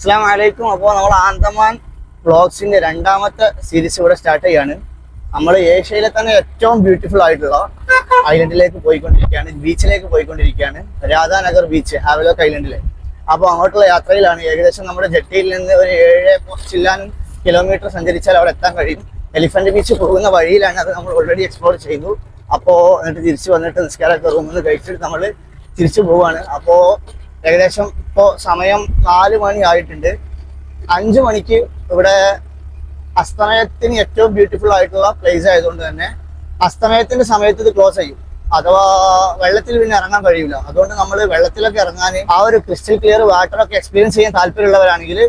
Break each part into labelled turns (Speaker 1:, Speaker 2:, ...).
Speaker 1: അസ്സാം വലൈക്കും അപ്പോൾ നമ്മൾ ആന്തമാൻ വ്ളോഗ്സിന്റെ രണ്ടാമത്തെ സീരീസ് ഇവിടെ സ്റ്റാർട്ട് ചെയ്യാണ്. നമ്മൾ ഏഷ്യയിലെ തന്നെ ഏറ്റവും ബ്യൂട്ടിഫുൾ ആയിട്ടുള്ള ഐലൻഡിലേക്ക് പോയിക്കൊണ്ടിരിക്കുകയാണ് ബീച്ചിലേക്ക് പോയിക്കൊണ്ടിരിക്കുകയാണ്. രാധാനഗർ ബീച്ച് ഹാവലോക്ക് ഐലൻഡിലെ അപ്പോൾ അങ്ങോട്ടുള്ള യാത്രയിലാണ് ഏകദേശം നമ്മുടെ ജെട്ടിയിൽ നിന്ന് ഒരു ഏഴ് ചില്ലാനും കിലോമീറ്റർ സഞ്ചരിച്ചാൽ അവിടെ എത്താൻ കഴിയും. എലിഫന്റ് ബീച്ച് പോകുന്ന വഴിയിലാണ് അത് നമ്മൾ ഓൾറെഡി എക്സ്പ്ലോർ ചെയ്തു അപ്പോൾ എന്നിട്ട് തിരിച്ച് വന്നിട്ട് നിസ്കാരമൊക്കെ റൂമിൽ നിന്ന് കഴിച്ചിട്ട് നമ്മൾ തിരിച്ചു പോവാണ്. അപ്പോൾ ഏകദേശം ഇപ്പോൾ സമയം നാല് മണി ആയിട്ടുണ്ട്. അഞ്ചു മണിക്ക് ഇവിടെ അസ്തമയത്തിന് ഏറ്റവും ബ്യൂട്ടിഫുൾ ആയിട്ടുള്ള പ്ലേസ് ആയതുകൊണ്ട് തന്നെ അസ്തമയത്തിന്റെ സമയത്ത് ഇത് ക്ലോസ് ചെയ്യും. അഥവാ വെള്ളത്തിൽ പിന്നെ ഇറങ്ങാൻ കഴിയില്ല അതുകൊണ്ട് നമ്മൾ വെള്ളത്തിലൊക്കെ ഇറങ്ങാൻ ആ ഒരു ക്രിസ്റ്റൽ ക്ലിയർ വാട്ടർ ഒക്കെ എക്സ്പീരിയൻസ് ചെയ്യാൻ താല്പര്യമുള്ളവരാണെങ്കിൽ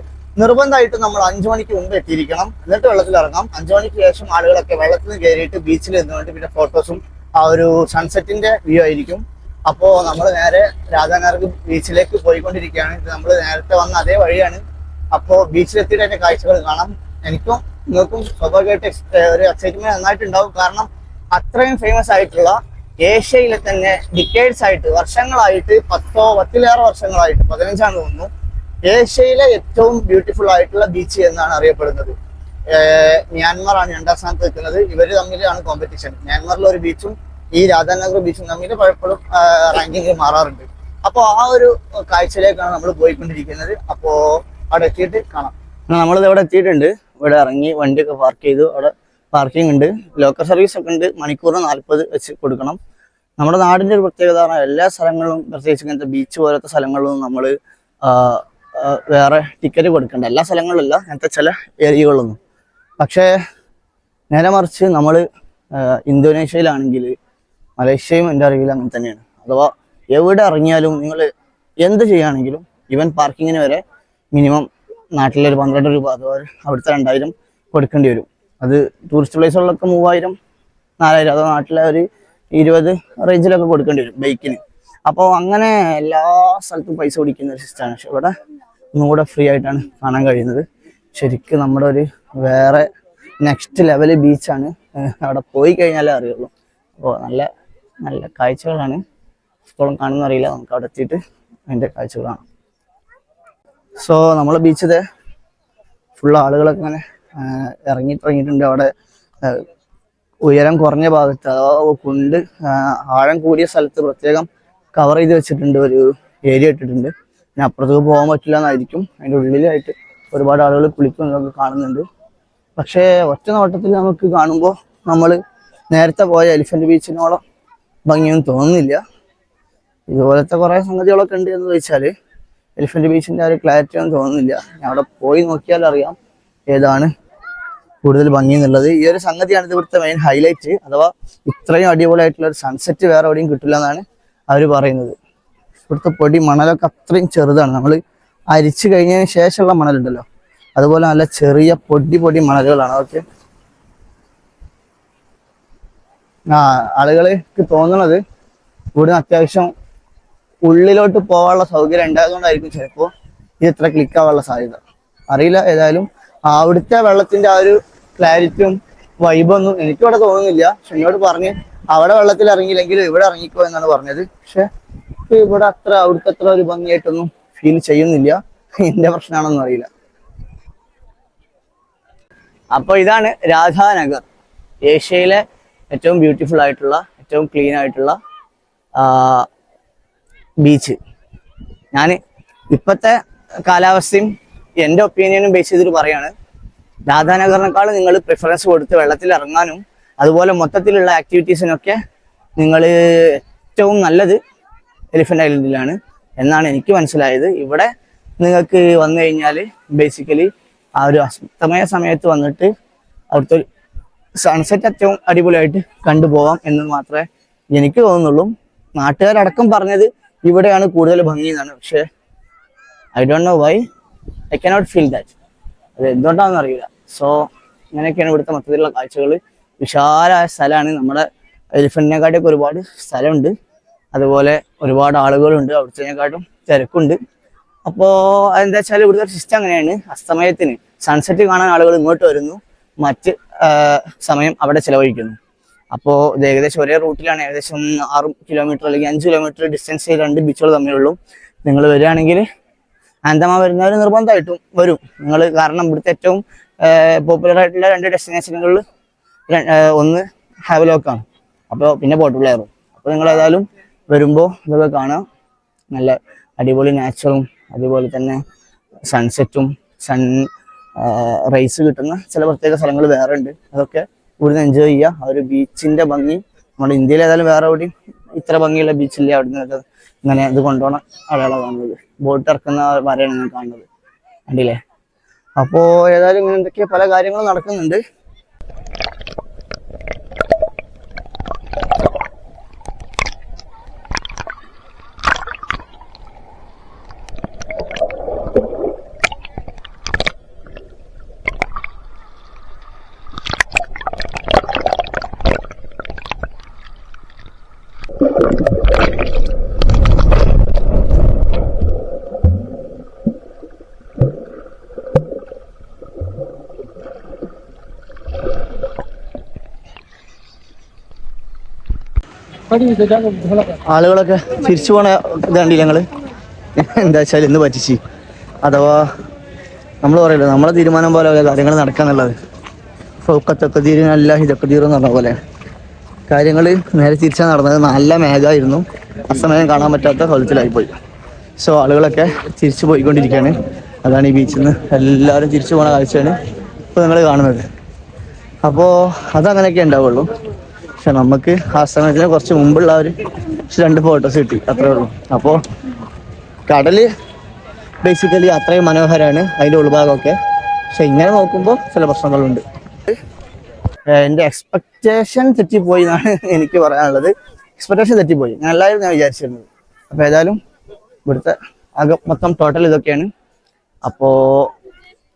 Speaker 1: നിർബന്ധമായിട്ടും നമ്മൾ അഞ്ചു മണിക്ക് മുമ്പ് എത്തിയിരിക്കണം. എന്നിട്ട് വെള്ളത്തിൽ ഇറങ്ങാം. അഞ്ചു മണിക്ക് ശേഷം ആളുകളൊക്കെ വെള്ളത്തിൽ കയറിയിട്ട് ബീച്ചിൽ നിന്നുകൊണ്ട് പിന്നെ ഫോട്ടോസും ആ ഒരു സൺസെറ്റിന്റെ വ്യൂ ആയിരിക്കും. അപ്പോ നമ്മൾ നേരെ രാധാനഗർ ബീച്ചിലേക്ക് പോയിക്കൊണ്ടിരിക്കുകയാണ്. ഇത് നമ്മൾ നേരത്തെ വന്ന അതേ വഴിയാണ്. അപ്പോ ബീച്ചിലെത്തിയിട്ട് അതിന്റെ കാഴ്ചകൾ കാണാം. എനിക്കും നിങ്ങൾക്കും സ്വാഭാവികമായിട്ട് ഒരു എക്സൈറ്റ്മെന്റ് നന്നായിട്ടുണ്ടാവും. കാരണം അത്രയും ഫേമസ് ആയിട്ടുള്ള ഏഷ്യയിലെ തന്നെ ഡിക്കേഡ്സ് ആയിട്ട് വർഷങ്ങളായിട്ട് പത്തോ പത്തിലേറെ വർഷങ്ങളായിട്ട് പതിനഞ്ചാണ് തോന്നുന്നു ഏഷ്യയിലെ ഏറ്റവും ബ്യൂട്ടിഫുൾ ആയിട്ടുള്ള ബീച്ച് എന്നാണ് അറിയപ്പെടുന്നത്. മ്യാൻമർ ആണ് രണ്ടാം സ്ഥാനത്ത് നിൽക്കുന്നത്. ഇവർ തമ്മിലാണ് കോമ്പറ്റീഷൻ മ്യാൻമറിലെ ഒരു ബീച്ചും ഈ രാധാനഗർ ബീച്ചും തമ്മിൽ പലപ്പോഴും റാങ്കിങ് മാറാറുണ്ട്. അപ്പോൾ ആ ഒരു കാഴ്ചയിലേക്കാണ് നമ്മൾ പോയിക്കൊണ്ടിരിക്കുന്നത്. അപ്പോൾ അവിടെ എത്തിയിട്ട് കാണാം. നമ്മളിത് ഇവിടെ എത്തിയിട്ടുണ്ട്. ഇവിടെ ഇറങ്ങി വണ്ടിയൊക്കെ പാർക്ക് ചെയ്തു. അവിടെ പാർക്കിംഗ് ഉണ്ട്. ലോക്കൽ സർവീസ് ഒക്കെ ഉണ്ട്. മണിക്കൂറിന് നാൽപ്പത് വെച്ച് കൊടുക്കണം. നമ്മുടെ നാടിന്റെ ഒരു പ്രത്യേകത എല്ലാ സ്ഥലങ്ങളിലും പ്രത്യേകിച്ച് ഇങ്ങനത്തെ ബീച്ച് പോലത്തെ സ്ഥലങ്ങളിലും നമ്മൾ വേറെ ടിക്കറ്റ് കൊടുക്കണ്ട. എല്ലാ സ്ഥലങ്ങളിലല്ല അങ്ങനത്തെ ചില ഏരിയകളൊന്നും പക്ഷേ നേരെ മറിച്ച് നമ്മൾ ഇന്തോനേഷ്യയിലാണെങ്കിൽ മലേഷ്യയും എന്റെ അറിവിൽ അങ്ങനെ തന്നെയാണ്. അഥവാ എവിടെ ഇറങ്ങിയാലും നിങ്ങൾ എന്ത് ചെയ്യുകയാണെങ്കിലും ഇവൻ പാർക്കിങ്ങിന് വരെ മിനിമം നാട്ടിലൊരു പന്ത്രണ്ട് രൂപ അഥവാ അവിടുത്തെ രണ്ടായിരം കൊടുക്കേണ്ടി വരും. അത് ടൂറിസ്റ്റ് പ്ലേസുകളിലൊക്കെ മൂവായിരം നാലായിരം അതോ നാട്ടിലെ ഒരു ഇരുപത് റേഞ്ചിലൊക്കെ കൊടുക്കേണ്ടി വരും ബൈക്കിന് അപ്പോൾ അങ്ങനെ എല്ലാ സ്ഥലത്തും പൈസ പിടിക്കുന്ന ഒരു സിസ്റ്റമാണ് പക്ഷെ ഇവിടെ ഒന്നുകൂടെ ഫ്രീ ആയിട്ടാണ് കാണാൻ കഴിയുന്നത്. ശരിക്കും നമ്മുടെ ഒരു വേറെ നെക്സ്റ്റ് ലെവൽ ബീച്ചാണ് അവിടെ പോയി കഴിഞ്ഞാലേ അറിയുള്ളൂ. അപ്പോൾ നല്ല നല്ല കാഴ്ചകളാണ്. ഇപ്പോഴും കാണുന്ന അറിയില്ല നമുക്ക് അവിടെ എത്തിയിട്ട് അതിന്റെ കാഴ്ചകളാണ് സോ നമ്മളെ ബീച്ചിൽ ഫുൾ ആളുകളൊക്കെ ഇങ്ങനെ ഇറങ്ങി തുടങ്ങിയിട്ടുണ്ട്. അവിടെ ഉയരം കുറഞ്ഞ ഭാഗത്ത് അഥവാ കുണ്ട് ആഴം കൂടിയ സ്ഥലത്ത് പ്രത്യേകം കവർ ചെയ്ത് വെച്ചിട്ടുണ്ട്. ഒരു ഏരിയ ഇട്ടിട്ടുണ്ട്. പിന്നെ അപ്പുറത്തേക്ക് പോകാൻ പറ്റില്ല എന്നായിരിക്കും അതിന്റെ ഉള്ളിലായിട്ട് ഒരുപാട് ആളുകൾ കുളിക്കുന്നതൊക്കെ കാണുന്നുണ്ട്. പക്ഷേ ഒറ്റ നോട്ടത്തിൽ നമുക്ക് കാണുമ്പോൾ നമ്മൾ നേരത്തെ പോയ എലിഫന്റ് ബീച്ചിനോളം ഭംഗിയൊന്നും തോന്നുന്നില്ല. ഇതുപോലത്തെ കുറേ സംഗതികളൊക്കെ ഉണ്ട് എന്ന് ചോദിച്ചാൽ എലിഫന്റ് ബീച്ചിന്റെ ഒരു ക്ലാരിറ്റി ഒന്നും തോന്നുന്നില്ല. ഞാൻ അവിടെ പോയി നോക്കിയാൽ അറിയാം ഏതാണ് കൂടുതൽ ഭംഗി എന്നുള്ളത്. ഈ ഒരു സംഗതിയാണ് ഇവിടുത്തെ മെയിൻ ഹൈലൈറ്റ് അഥവാ ഇത്രയും അടിപൊളിയായിട്ടുള്ള ഒരു സൺസെറ്റ് വേറെ എവിടെയും കിട്ടില്ല എന്നാണ് അവർ പറയുന്നത്. ഇവിടുത്തെ പൊടി മണലൊക്കെ അത്രയും ചെറുതാണ്. നമ്മൾ അരിച്ചു കഴിഞ്ഞതിന് ശേഷമുള്ള മണലുണ്ടല്ലോ. അതുപോലെ നല്ല ചെറിയ പൊടി പൊടി മണലുകളാണ്. ഓക്കെ ആ ആളുകൾക്ക് തോന്നുന്നത് ഇവിടുന്ന് അത്യാവശ്യം ഉള്ളിലോട്ട് പോകാനുള്ള സൗകര്യം ഉണ്ടായതുകൊണ്ടായിരിക്കും ചിലപ്പോൾ ഇത് ഇത്ര ക്ലിക്ക് ആവാനുള്ള സാധ്യത. അറിയില്ല ഏതായാലും അവിടുത്തെ വെള്ളത്തിന്റെ ആ ഒരു ക്ലാരിറ്റിയും വൈബൊന്നും എനിക്കിവിടെ തോന്നുന്നില്ല. പക്ഷെ എന്നോട് പറഞ്ഞ് അവിടെ വെള്ളത്തിൽ ഇറങ്ങിയില്ലെങ്കിലും ഇവിടെ ഇറങ്ങിക്കോ എന്നാണ് പറഞ്ഞത്. പക്ഷെ ഇവിടെ അത്ര അവിടുത്തെ അത്ര ഒരു ഭംഗിയായിട്ടൊന്നും ഫീൽ ചെയ്യുന്നില്ല. എന്റെ പ്രശ്നമാണെന്നും അറിയില്ല. അപ്പൊ ഇതാണ് രാധാനഗർ. ഏഷ്യയിലെ ഏറ്റവും ബ്യൂട്ടിഫുൾ ആയിട്ടുള്ള ഏറ്റവും ക്ലീൻ ആയിട്ടുള്ള ബീച്ച് ഞാൻ ഇപ്പോഴത്തെ കാലാവസ്ഥയും എന്റെ ഒപ്പീനിയനും ബേസ് ചെയ്തിട്ട് പറയാണ്. ദാദാനഗറിനേക്കാൾ നിങ്ങൾ പ്രിഫറൻസ് കൊടുത്ത് വെള്ളത്തിൽ ഇറങ്ങാനും അതുപോലെ മൊത്തത്തിലുള്ള ആക്ടിവിറ്റീസിനൊക്കെ നിങ്ങൾ ഏറ്റവും നല്ലത് എലിഫന്റ് ഐലൻഡിലാണ് എന്നാണ് എനിക്ക് മനസ്സിലായത്. ഇവിടെ നിങ്ങൾക്ക് വന്നു കഴിഞ്ഞാൽ ബേസിക്കലി ആ ഒരു അസ്തമയ സമയത്ത് വന്നിട്ട് അവിടുത്തെ സൺസെറ്റ് ഏറ്റവും അടിപൊളിയായിട്ട് കണ്ടുപോകാം എന്ന് മാത്രമേ എനിക്ക് തോന്നുന്നുള്ളൂ. നാട്ടുകാരടക്കം പറഞ്ഞത് ഇവിടെയാണ് കൂടുതൽ ഭംഗി എന്നാണ്. പക്ഷേ I don't know why I cannot feel that അത് എന്തുകൊണ്ടാണെന്ന് അറിയില്ല. സോ ഇങ്ങനെയൊക്കെയാണ് ഇവിടുത്തെ മൊത്തത്തിലുള്ള കാഴ്ചകൾ വിശാലമായ സ്ഥലമാണ്. നമ്മുടെ എലിഫന്റിനെക്കാട്ടിയൊക്കെ ഒരുപാട് സ്ഥലമുണ്ട്. അതുപോലെ ഒരുപാട് ആളുകളുണ്ട്. അവിടുത്തേക്കാട്ടും തിരക്കുണ്ട്. അപ്പോൾ എന്താ വെച്ചാൽ ഇവിടുത്തെ സിസ്റ്റം അങ്ങനെയാണ്. അസ്തമയത്തിന് സൺസെറ്റ് കാണാൻ ആളുകൾ ഇങ്ങോട്ട് വരുന്നു. മറ്റ് സമയം അവിടെ ചിലവഴിക്കുന്നു. അപ്പോൾ ഇത് ഏകദേശം ഒരേ റൂട്ടിലാണ് ഏകദേശം ആറ് കിലോമീറ്റർ അല്ലെങ്കിൽ അഞ്ച് കിലോമീറ്റർ ഡിസ്റ്റൻസ് രണ്ട് ബീച്ചുകൾ തമ്മിലുള്ളൂ. നിങ്ങൾ വരികയാണെങ്കിൽ ആന്തമാ വരുന്നവർ നിർബന്ധമായിട്ടും വരും. നിങ്ങൾ കാരണം ഇവിടുത്തെ ഏറ്റവും പോപ്പുലർ ആയിട്ടുള്ള രണ്ട് ഡെസ്റ്റിനേഷനുകളിൽ ഒന്ന് ഹാവലോക്കാണ് അപ്പോൾ പിന്നെ പോർട്ട് അപ്പോൾ നിങ്ങൾ ഏതായാലും വരുമ്പോൾ ഇതൊക്കെ കാണാം. നല്ല അടിപൊളി നാച്ചുറലും അതുപോലെ തന്നെ സൺസെറ്റും സൺ റൈസ് കിട്ടുന്ന ചില പ്രത്യേക സ്ഥലങ്ങൾ വേറെ ഉണ്ട് അതൊക്കെ ഇവിടുന്ന് എൻജോയ് ചെയ്യുക. ആ ഒരു ബീച്ചിന്റെ ഭംഗി. നമ്മുടെ ഇന്ത്യയിൽ ഏതായാലും വേറെ എവിടെയും ഇത്ര ഭംഗിയുള്ള ബീച്ചില്ല നിന്നൊക്കെ ഇങ്ങനെ ഇത് കൊണ്ടുപോകണം. ആളുകളെ കാണുന്നത്. ബോട്ട് ഇറക്കുന്ന വരെയാണ് ഞാൻ കാണുന്നത്. കണ്ടില്ലേ? അപ്പോൾ ഏതായാലും ഇങ്ങനെ എന്തൊക്കെ പല കാര്യങ്ങളും നടക്കുന്നുണ്ട്. ആളുകളൊക്കെ തിരിച്ചു പോണ ഇതാണ്ടി ഞങ്ങൾ? എന്താ വെച്ചാൽ ഇന്ന് പറ്റിച്ച്. അഥവാ നമ്മൾ പറയല്ലോ നമ്മളെ തീരുമാനം പോലെ കാര്യങ്ങൾ നടക്കാന്നുള്ളത്. ഫൗക്കത്തൊക്കെ തീരുമാനമല്ല ഇതൊക്കെ തീരും എന്ന് പറഞ്ഞ പോലെ. കാര്യങ്ങൾ നേരെ തിരിച്ചാണ് നടന്നത് നല്ല മേഘമായിരുന്നു അസമയം കാണാൻ പറ്റാത്ത കൊലത്തിലായി പോയി സോ ആളുകളൊക്കെ തിരിച്ചു പോയിക്കൊണ്ടിരിക്കുകയാണ് അതാണ് ഈ ബീച്ചിൽ നിന്ന് എല്ലാവരും തിരിച്ചു പോണ കാഴ്ചയാണ് ഇപ്പോൾ നിങ്ങൾ കാണുന്നത്. അപ്പോൾ അതങ്ങനെയൊക്കെ ഉണ്ടാവുള്ളൂ. പക്ഷെ നമുക്ക് ആ സമയത്തിന് കുറച്ച് മുമ്പുള്ള ഒരു രണ്ട് ഫോട്ടോസ് കിട്ടി അത്രേ ഉള്ളൂ. അപ്പോൾ കടൽ ബേസിക്കലി അത്രയും മനോഹരമാണ് അതിന്റെ ഉൾഭാഗമൊക്കെ. പക്ഷെ ഇങ്ങനെ നോക്കുമ്പോൾ ചില പ്രശ്നങ്ങളുണ്ട്. എന്റെ എക്സ്പെക്റ്റേഷൻ തെറ്റിപ്പോയി എന്നാണ് എനിക്ക് പറയാനുള്ളത്. എക്സ്പെക്റ്റേഷൻ തെറ്റിപ്പോയി. ഞാൻ എല്ലാവരും ഞാൻ വിചാരിച്ചിരുന്നത്. അപ്പോൾ ഏതായാലും ഇവിടുത്തെ ആകെ മൊത്തം ടോട്ടൽ ഇതൊക്കെയാണ്. അപ്പോൾ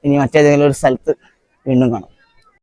Speaker 1: ഇനി മറ്റേതെങ്കിലും ഒരു സ്ഥലത്ത് വീണ്ടും കാണാം.